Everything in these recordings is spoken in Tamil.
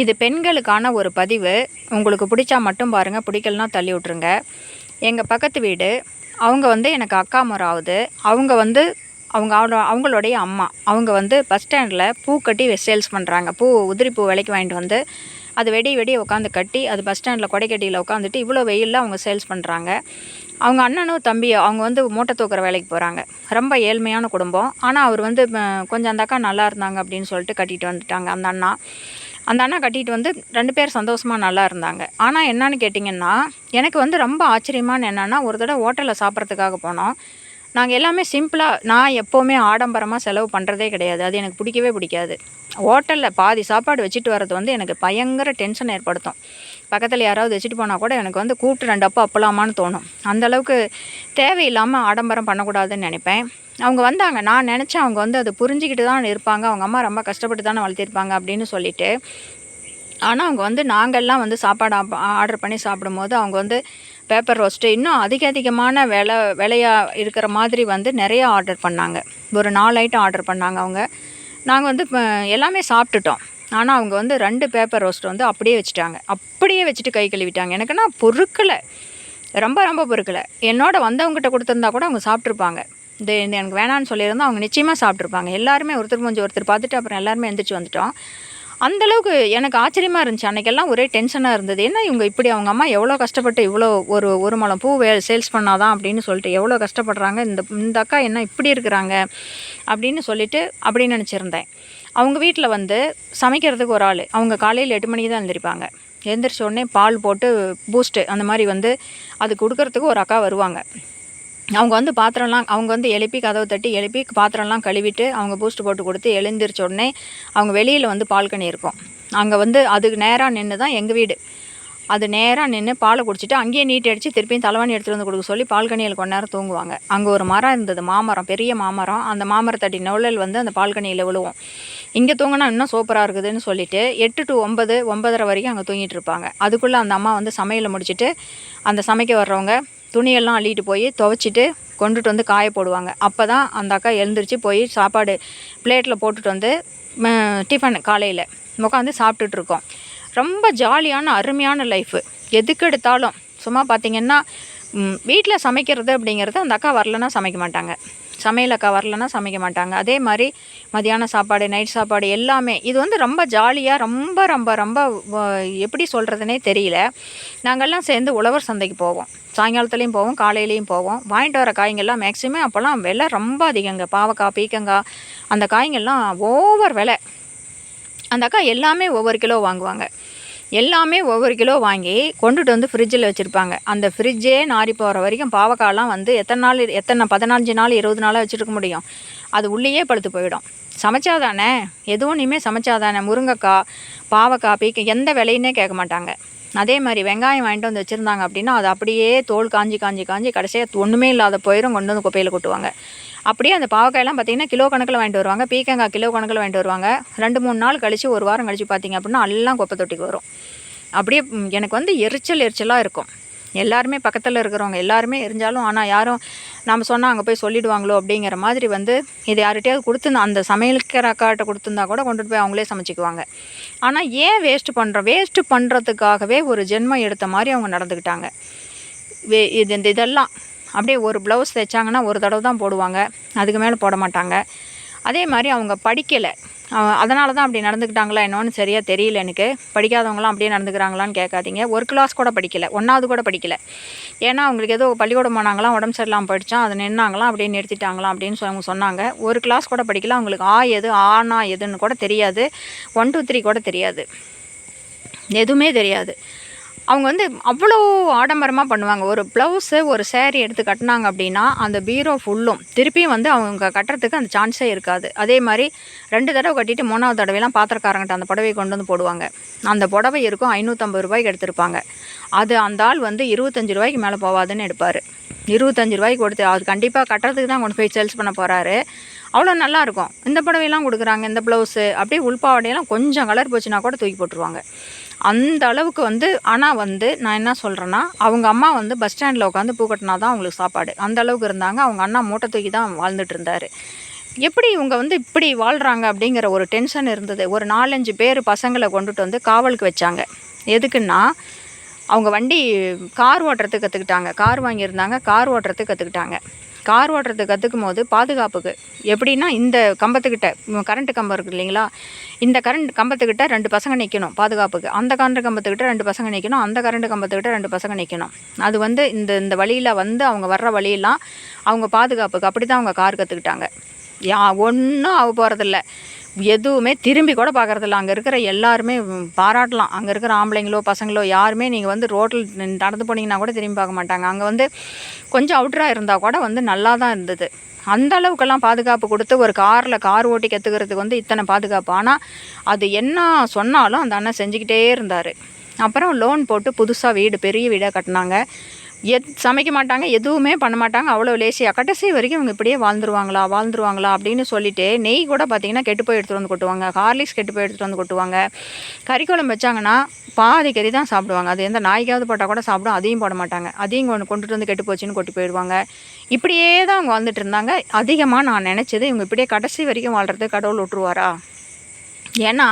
இது பெண்களுக்கான ஒரு பதிவு. உங்களுக்கு பிடிச்சா மட்டும் பாருங்கள் பிடிக்கலனா தள்ளி விட்ருங்க எங்கள் பக்கத்து வீடு அவங்க வந்து எனக்கு அக்கா முறை ஆகுது அவங்க வந்து அவங்க அவங்களுடைய அம்மா. அவங்க வந்து பஸ் ஸ்டாண்டில் பூ கட்டி சேல்ஸ் பண்ணுறாங்க பூ உதிரி பூ விலைக்கு வாங்கிட்டு வந்து அது வெடி வெடியை உட்காந்து கட்டி அது பஸ் ஸ்டாண்டில் கொடைக்கட்டியில் உட்காந்துட்டு இவ்வளோ வெயிலில் அவங்க சேல்ஸ் பண்ணுறாங்க அவங்க அண்ணனும் தம்பியோ அவங்க வந்து மூட்டை தூக்குற வேலைக்கு போகிறாங்க ரொம்ப ஏழ்மையான குடும்பம். ஆனால் அவர் வந்து கொஞ்சம் அந்த அக்கா நல்லா இருந்தாங்க அப்படின்னு சொல்லிட்டு கட்டிட்டு வந்துட்டாங்க அந்த அண்ணா. அந்த அண்ணா கட்டிட்டு வந்து ரெண்டு பேர் சந்தோஷமாக நல்லா இருந்தாங்க. ஆனால் என்னன்னு கேட்டிங்கன்னா எனக்கு வந்து ரொம்ப ஆச்சரியமான என்னென்னா ஒரு தடவை ஹோட்டலில் சாப்பிட்றதுக்காக போனோம். நாங்கள் எல்லாமே சிம்பிளாக நான் எப்போவுமே ஆடம்பரமாக செலவு பண்ணுறதே கிடையாது. அது எனக்கு பிடிக்கவே பிடிக்காது. ஹோட்டலில் பாதி சாப்பாடு வச்சுட்டு வர்றது வந்து எனக்கு பயங்கர டென்ஷன் ஏற்படுத்தும். பக்கத்தில் யாராவது வச்சுட்டு போனால் கூட எனக்கு வந்து கூப்பிட்டு ரெண்டு அப்போ அப்பலாமான்னு தோணும். அந்தளவுக்கு தேவையில்லாமல் ஆடம்பரம் பண்ணக்கூடாதுன்னு நினைப்பேன். அவங்க வந்தாங்க. நான் நினச்சேன் அவங்க வந்து அதை புரிஞ்சுக்கிட்டு தான் இருப்பாங்க. அவங்க அம்மா ரொம்ப கஷ்டப்பட்டு தானே வளர்த்திருப்பாங்க அப்படின்னு சொல்லிட்டு. ஆனால் அவங்க வந்து நாங்கள்லாம் வந்து சாப்பாடு ஆர்டர் பண்ணி சாப்பிடும்போது அவங்க வந்து பேப்பர் ரோஸ்ட்டு இன்னும் அதிக அதிகமான விலை விலையாக இருக்கிற மாதிரி வந்து நிறையா ஆர்டர் பண்ணாங்க. ஒரு நாலு ஐட்டம் ஆர்டர் பண்ணாங்க அவங்க. நாங்கள் வந்து எல்லாமே சாப்பிட்டுட்டோம். ஆனால் அவங்க வந்து ரெண்டு பேப்பர் ரோஸ்ட் வந்து அப்படியே வச்சுட்டாங்க. அப்படியே வச்சுட்டு கை கழுவிட்டாங்க. எனக்குன்னா பொறுக்கலை. ரொம்ப ரொம்ப பொறுக்கலை. என்னோட வந்தவங்ககிட்ட கொடுத்துருந்தா கூட அவங்க சாப்பிட்ருப்பாங்க இது இந்த எனக்கு வேணான்னு சொல்லியிருந்தால் அவங்க நிச்சயமாக சாப்பிட்ருப்பாங்க எல்லாருமே ஒருத்தர் கொஞ்சம் ஒருத்தர் பார்த்துட்டு அப்புறம் எல்லாருமே எந்திரிச்சு வந்துட்டோம். அந்தளவுக்கு எனக்கு ஆச்சரியமாக இருந்துச்சு. அன்றைக்கெல்லாம் ஒரே டென்ஷனாக இருந்தது. என்ன இவங்க இப்படி? அவங்க அம்மா எவ்வளோ கஷ்டப்பட்டு இவ்வளோ ஒரு ஒரு மலம் பூ வே சேல்ஸ் பண்ணாதான்? அப்படின்னு சொல்லிட்டு எவ்வளோ கஷ்டப்படுறாங்க? இந்த இந்த அக்கா என்ன இப்படி இருக்கிறாங்க? அப்படின்னு சொல்லிட்டு அப்படின்னு நினச்சிருந்தேன். அவங்க வீட்டில் வந்து சமைக்கிறதுக்கு ஒரு ஆள். அவங்க காலையில் எட்டு மணிக்கு தான் எழுந்திரிப்பாங்க. எழுந்திரிச்ச உடனே பால் போட்டு பூஸ்ட்டு அந்த மாதிரி வந்து அது கொடுக்கறதுக்கு ஒரு அக்கா வருவாங்க. அவங்க வந்து பாத்திரம்லாம் அவங்க வந்து எழுப்பி கதவை தட்டி எழுப்பி பாத்திரம்லாம் கழுவிட்டு அவங்க பூஸ்ட் போட்டு கொடுத்து எழுந்திரிச்ச உடனே அவங்க வெளியில் வந்து பால்கனி இருக்கும். அங்கே வந்து அதுக்கு நேராக நின்று தான் எங்கள் வீடு. அது நேராக நின்று பாலை குடிச்சிட்டு அங்கேயே நீட் அடித்து திருப்பியும் தலைவாணி எடுத்துகிட்டு வந்து கொடுக்க சொல்லி பால்கனியில் கொஞ்ச நேரம் தூங்குவாங்க. அங்கே ஒரு மரம் இருந்தது மாமரம் பெரிய மாமரம். அந்த மாமரத்தடி நுழல் வந்து அந்த பால்கனியில் விழுவும். இங்கே தூங்கினா இன்னும் சூப்பராக இருக்குதுன்னு சொல்லிட்டு எட்டு டு ஒன்பது ஒன்பதரை வரைக்கும் அங்கே தூங்கிட்டு இருப்பாங்க. அதுக்குள்ளே அந்த அம்மா வந்து சமையலை முடிச்சுட்டு அந்த சமைக்க வர்றவங்க துணியெல்லாம் அள்ளிட்டு போய் துவைச்சிட்டு கொண்டுட்டு வந்து காய போடுவாங்க. அப்போ தான் அந்த அக்கா எழுந்திரிச்சு போய் சாப்பாடு பிளேட்டில் போட்டுட்டு வந்து டிஃபன் காலையில் உட்காந்து சாப்பிட்டுட்டு இருக்கோம். ரொம்ப ஜாலியான அருமையான லைஃபு எதுக்கு எடுத்தாலும் சும்மா பார்த்தீங்கன்னா வீட்டில் சமைக்கிறது அப்படிங்கிறது அந்த அக்கா வரலன்னா சமைக்க மாட்டாங்க. சமையல் அக்கா வரலன்னா சமைக்க மாட்டாங்க. அதே மாதிரி மதியான சாப்பாடு நைட் சாப்பாடு எல்லாமே இது வந்து ரொம்ப ஜாலியாக ரொம்ப ரொம்ப ரொம்ப எப்படி சொல்கிறதுனே தெரியல. நாங்கள்லாம் சேர்ந்து உழவர் சந்தைக்கு போவோம். சாயங்காலத்துலேயும் போவோம் காலையிலையும் போவோம். வாங்கிட்டு வர காய்ங்கள்லாம் மேக்ஸிமம் அப்போல்லாம் விலை ரொம்ப அதிகங்க. பாவக்காய் பீக்கங்காய் அந்த காய்ங்கள்லாம் ஓவர் விலை. அந்த அக்கா எல்லாமே ஒவ்வொரு கிலோ வாங்குவாங்க. எல்லாமே ஒவ்வொரு கிலோ வாங்கி கொண்டுட்டு வந்து ஃப்ரிட்ஜில் வச்சுருப்பாங்க. அந்த ஃப்ரிட்ஜே நாரி போகிற வரைக்கும் பாவக்காய்லாம் வந்து எத்தனை நாள் எத்தனை பதினஞ்சு நாள் இருபது நாளாக வச்சுருக்க முடியும். அது உள்ளேயே பழுத்து போயிடும். சமைச்சாதானே? எதுவும் இனிமேல் சமைச்சாதானே? முருங்கைக்காய் பாவக்காய் பீக்க எந்த விலையுன்னே கேட்க மாட்டாங்க. அதே மாதிரி வெங்காயம் வாங்கிட்டு வந்து வச்சுருந்தாங்க அப்படின்னா அது அப்படியே தோல் காஞ்சி காஞ்சி காஞ்சி கடைசியாக ஒன்றுமே இல்லாத போயிடும் கொண்டு வந்து குப்பையில் கொட்டுவாங்க. அப்படியே அந்த பாவக்காயெல்லாம் பார்த்தீங்கன்னா கிலோ கணக்கில் வாங்கிட்டு வருவாங்க. பீக்கங்காய் கிலோ கணக்கில் வாங்கிட்டு வருவாங்க. ரெண்டு மூணு நாள் கழித்து ஒரு வாரம் கழித்து பார்த்தீங்க அப்படின்னா எல்லாம் குப்பை தொட்டிக்கு வரும். அப்படியே எனக்கு வந்து எரிச்சல் எரிச்சலாக இருக்கும். எல்லாருமே பக்கத்தில் இருக்கிறவங்க எல்லாருமே எரிஞ்சாலும் ஆனால் யாரும் நம்ம சொன்னால் அங்கே போய் சொல்லிடுவாங்களோ அப்படிங்கிற மாதிரி வந்து இது யார்கிட்டயாவது கொடுத்து அந்த சமையல்கிற அக்காட்ட கொடுத்துருந்தா கூட கொண்டுட்டு போய் அவங்களே சமைச்சிக்குவாங்க. ஆனால் ஏன் வேஸ்ட்டு பண்ணுறோம் வேஸ்ட்டு பண்ணுறதுக்காகவே ஒரு ஜென்மம் எடுத்த மாதிரி அவங்க நடந்துக்கிட்டாங்க. வே இது இந்த இதெல்லாம் அப்படியே ஒரு ப்ளவுஸ் தைச்சாங்கன்னா ஒரு தடவை தான் போடுவாங்க. அதுக்கு மேலே போட மாட்டாங்க. அதே மாதிரி அவங்க படிக்கலை. அதனால தான் அப்படி நடந்துக்கிட்டாங்களா என்னோன்னு சரியாக தெரியல எனக்கு. படிக்காதவங்களாம் அப்படியே நடந்துக்கிறாங்களான்னு கேட்காதீங்க. ஒரு கிளாஸ் கூட படிக்கலை. ஒன்றாவது கூட படிக்கலை. ஏன்னா அவங்களுக்கு ஏதோ பள்ளிக்கூடம் போனாங்களாம் உடம்பு சரியில்லாமல் படித்தான் அதை நின்னாங்களாம் அப்படியே நிறுத்திட்டாங்களாம் அப்படின்னு சொல்லி அவங்க சொன்னாங்க. ஒரு கிளாஸ் கூட படிக்கல. அவங்களுக்கு ஆ எது ஆனா எதுன்னு கூட தெரியாது. ஒன் டூ த்ரீ கூட தெரியாது. எதுவுமே தெரியாது. அவங்க வந்து அவ்வளோ ஆடம்பரமாக பண்ணுவாங்க. ஒரு ப்ளவுஸு ஒரு சேரீ எடுத்து கட்டினாங்க அப்படின்னா அந்த பீரோ ஃபுல்லும் திருப்பியும் வந்து அவங்க கட்டுறதுக்கு அந்த சான்ஸே இருக்காது. அதே மாதிரி ரெண்டு தடவை கட்டிட்டு மூணாவது தடவைலாம் பாத்திரக்காரங்கிட்ட அந்த புடவையை கொண்டு வந்து போடுவாங்க. அந்த புடவை இருக்கும் ஐநூற்றம்பது ரூபாய்க்கு எடுத்திருப்பாங்க. அது அந்த ஆள் வந்து இருபத்தஞ்சி ரூபாய்க்கு மேலே போவாதுன்னு எடுப்பார். இருபத்தஞ்சி ரூபாய்க்கு கொடுத்து அது கண்டிப்பாக கட்டுறதுக்கு தான் கொண்டு போய் சேல்ஸ் பண்ண போகிறாரு அவ்வளோ நல்லா இருக்கும் இந்த புடவையெல்லாம் கொடுக்குறாங்க இந்த ப்ளவுஸு அப்படியே உள்பாவடையெல்லாம் கொஞ்சம் கலர் போச்சுன்னா கூட தூக்கி போட்டுருவாங்க. அந்த அளவுக்கு வந்து ஆனால் வந்து நான் என்ன சொல்கிறேன்னா அவங்க அம்மா வந்து பஸ் ஸ்டாண்டில் உட்காந்து பூ கட்டினா தான் அவங்களுக்கு சாப்பாடு. அந்த அளவுக்கு இருந்தாங்க. அவங்க அண்ணா மூட்டை தூக்கி தான் வாழ்ந்துட்டு இருந்தார். எப்படி இவங்க வந்து இப்படி வாழ்கிறாங்க அப்படிங்கிற ஒரு டென்ஷன் இருந்தது. ஒரு நாலஞ்சு பேர் பசங்களை கொண்டுட்டு வந்து காவலுக்கு வச்சாங்க. எதுக்குன்னா அவங்க வண்டி கார் ஓட்டுறதுக்கு கற்றுக்கிட்டாங்க கார் வாங்கியிருந்தாங்க கார் ஓட்டுறதுக்கு கற்றுக்கிட்டாங்க கார் ஓட்டுறது கற்றுக்கும் போது பாதுகாப்புக்கு எப்படின்னா இந்த கம்பத்துக்கிட்ட கரண்ட்டு கம்பம் இருக்குது இல்லைங்களா? இந்த கரண்ட் கம்பத்துக்கிட்ட ரெண்டு பசங்க நிற்கணும் பாதுகாப்புக்கு. அந்த கரண்ட் கம்பத்துக்கிட்ட ரெண்டு பசங்க நிற்கணும் அந்த கரண்ட் கம்பத்துக்கிட்ட ரெண்டு பசங்க நிற்கணும் அது வந்து இந்த இந்த வழியில் வந்து அவங்க வர்ற வழியெல்லாம் அவங்க பாதுகாப்புக்கு அப்படி தான் அவங்க கார் கற்றுக்கிட்டாங்க யா ஒன்றும் ஆக போகிறதில்ல எதுவுமே திரும்பி கூட பார்க்குறதில்ல. அங்கே இருக்கிற எல்லாருமே பாராட்டலாம். அங்கே இருக்கிற ஆம்பளைங்களோ பசங்களோ யாருமே நீங்கள் வந்து ரோட்டில் நடந்து போனீங்கன்னா கூட திரும்பி பார்க்க மாட்டாங்க. அங்கே வந்து கொஞ்சம் அவுட்டராக இருந்தால் கூட வந்து நல்லா தான் இருந்தது. அந்த அளவுக்கெல்லாம் பாதுகாப்பு கொடுத்து ஒரு காரில் கார் ஓட்டி கற்றுக்கிறதுக்கு வந்து இத்தனை பாதுகாப்பு. ஆனால் அது என்ன சொன்னாலும் அந்த அண்ணன் செஞ்சுக்கிட்டே இருந்தார். அப்புறம் லோன் போட்டு புதுசாக வீடு பெரிய வீடாக கட்டினாங்க. எத் சமைக்க மாட்டாங்க எதுவுமே பண்ண மாட்டாங்க அவ்வளோ லேசியாக கடைசி வரைக்கும் இவங்க இப்படியே வாழ்ந்துருவாங்களா வாழ்ந்துருவாங்களா அப்படின்னு சொல்லிட்டு நெய் கூட பார்த்தீங்கன்னா கெட்டு போய் எடுத்துகிட்டு வந்து கொட்டுவாங்க ஹார்லிக்ஸ் கெட்டு போய் எடுத்துகிட்டு வந்து கொட்டுவாங்க. கறி குழம்பு வச்சாங்கன்னா பாதி கறி தான் சாப்பிடுவாங்க. அது எந்த நாய்க்காவது போட்டால் கூட சாப்பிடும் அதையும் போட மாட்டாங்க. அதையும் கொண்டு கொண்டுட்டு வந்து கெட்டு போச்சுன்னு கொட்டி போயிடுவாங்க. இப்படியே தான் அவங்க வாழ்ந்துட்டு இருந்தாங்க. அதிகமாக நான் நினச்சது இவங்க இப்படியே கடைசி வரைக்கும் வாழ்கிறது கடவுள் விட்டுருவாரா? ஏன்னா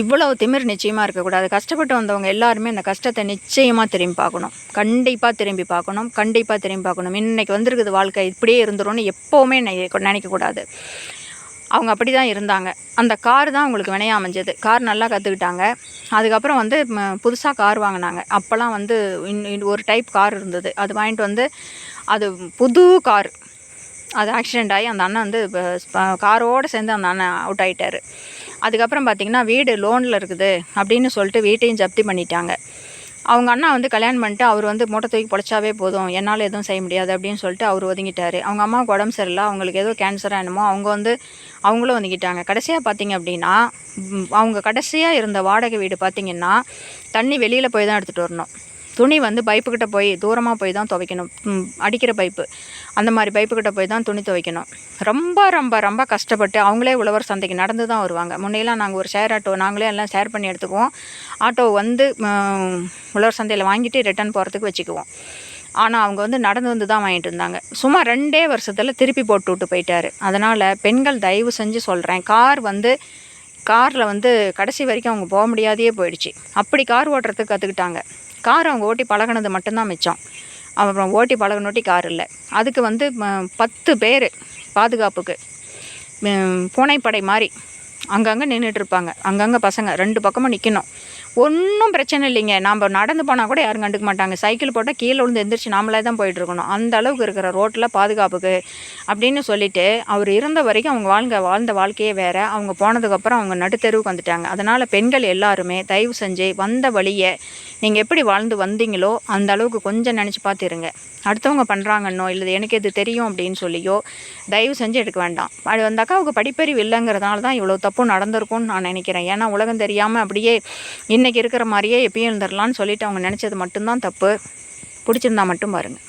இவ்வளவு திமிர் நிச்சயமாக இருக்கக்கூடாது. கஷ்டப்பட்டு வந்தவங்க எல்லாருமே அந்த கஷ்டத்தை நிச்சயமாக திரும்பி பார்க்கணும். கண்டிப்பாக திரும்பி பார்க்கணும். கண்டிப்பாக திரும்பி பார்க்கணும். இன்னைக்கு வந்திருக்குது வாழ்க்கை இப்படியே இருந்துரும்னு எப்போவுமே நினைக்கக்கூடாது. அவங்க அப்படி தான் இருந்தாங்க. அந்த கார் தான் அவங்களுக்கு வினையாக அமைஞ்சது. கார் நல்லா கற்றுக்கிட்டாங்க அதுக்கப்புறம் வந்து புதுசாக கார் வாங்கினாங்க. அப்போல்லாம் வந்து இன் இன் ஒரு டைப் கார் இருந்தது. அது வாங்கிட்டு வந்து அது புது கார். அது ஆக்சிடெண்ட் ஆகி அந்த அண்ணன் வந்து காரோடு சேர்ந்து அந்த அண்ணன் அவுட் ஆகிட்டார் அதுக்கப்புறம் பார்த்தீங்கன்னா வீடு லோனில் இருக்குது அப்படின்னு சொல்லிட்டு வீட்டையும் ஜப்தி பண்ணிட்டாங்க. அவங்க அண்ணா வந்து கல்யாணம் பண்ணிட்டு அவர் வந்து மூட்டை தூக்கி பொழைச்சாவே போதும் என்னால் எதுவும் செய்ய முடியாது அப்படின்னு சொல்லிட்டு அவர் ஒதுங்கிட்டார். அவங்க அம்மாவுக்கு உடம்பு சரியில்லை அவங்களுக்கு ஏதோ கேன்சராக என்னமோ அவங்க வந்து அவங்களும் ஒதுங்கிட்டாங்க. கடைசியாக பார்த்தீங்க அப்படின்னா அவங்க கடைசியாக இருந்த வாடகை வீடு பார்த்தீங்கன்னா தண்ணி வெளியில் போய் தான் எடுத்துகிட்டு வரணும். துணி வந்து பைப்புக்கிட்ட போய் தூரமாக போய் தான் துவைக்கணும். அடிக்கிற பைப்பு. அந்த மாதிரி பைப்புக்கிட்ட போய் தான் துணி துவைக்கணும். ரொம்ப ரொம்ப ரொம்ப கஷ்டப்பட்டு அவங்களே உழவர் சந்தைக்கு நடந்து தான் வருவாங்க. முன்னையெல்லாம் நாங்கள் ஒரு ஷேர் ஆட்டோ நாங்களே எல்லாம் ஷேர் பண்ணி எடுத்துக்குவோம். ஆட்டோ வந்து உழவர் சந்தையில் வாங்கிட்டு ரிட்டர்ன் போகிறதுக்கு வச்சுக்குவோம். ஆனால் அவங்க வந்து நடந்து வந்து தான் வாங்கிட்டு இருந்தாங்க. சும்மா ரெண்டே வருஷத்தில் திருப்பி போட்டு விட்டு போயிட்டாரு. அதனால் பெண்கள் தயவு செஞ்சு சொல்கிறேன் கார் வந்து காரில் வந்து கடைசி வரைக்கும் அவங்க போக முடியாதையே போயிடுச்சு. அப்படி கார் ஓட்டுறதுக்கு கற்றுக்கிட்டாங்க கார் அவங்க ஓட்டி பழகுனது மட்டும்தான் மிச்சம். அப்புறம் ஓட்டி பழகினோட்டி கார் இல்லை. அதுக்கு வந்து பத்து பேர் பாதுகாப்புக்கு பூனைப்படை மாதிரி அங்கங்கே நின்றுட்டு இருப்பாங்க. அங்கங்கே பசங்க ரெண்டு பக்கமும் நிற்கணும் ஒன்றும் பிரச்சனை இல்லைங்க. நாம் நடந்து போனால் கூட யாரும் கண்டுக்க மாட்டாங்க. சைக்கிள் போட்டால் கீழே விழுந்து எந்திரிச்சு நாமளே தான் போயிட்டுருக்கணும் அந்த அளவுக்கு இருக்கிற ரோட்டில் பாதுகாப்புக்கு அப்படின்னு சொல்லிட்டு அவர் இருந்த வரைக்கும் அவங்க வாழ்ந்த வாழ்ந்த வாழ்க்கையே வேறு. அவங்க போனதுக்கப்புறம் அவங்க நடுத்தெருவுக்கு வந்துட்டாங்க. அதனால் பெண்கள் எல்லாருமே தயவு செஞ்சு வந்த வழியை நீங்கள் எப்படி வாழ்ந்து வந்தீங்களோ அந்த அளவுக்கு கொஞ்சம் நினச்சி பார்த்துருங்க. அடுத்தவங்க பண்ணுறாங்கன்னோ இல்லை எனக்கு இது தெரியும் அப்படின்னு சொல்லியோ தயவு செஞ்சு எடுக்க வேண்டாம். அது அந்த அக்காவுக்கு படிப்பறிவு இல்லைங்கிறதுனால தான் இவ்வளோ தப்பும் நடந்திருக்கும்னு நான் நினைக்கிறேன். ஏன்னா உலகம் தெரியாமல் அப்படியே இன்றைக்கி இருக்கிற மாதிரியே எப்பயும் இருந்துடலான்னு சொல்லிட்டு அவங்க நினச்சது மட்டும்தான் தப்பு. பிடிச்சிருந்தா மட்டும் பாருங்கள்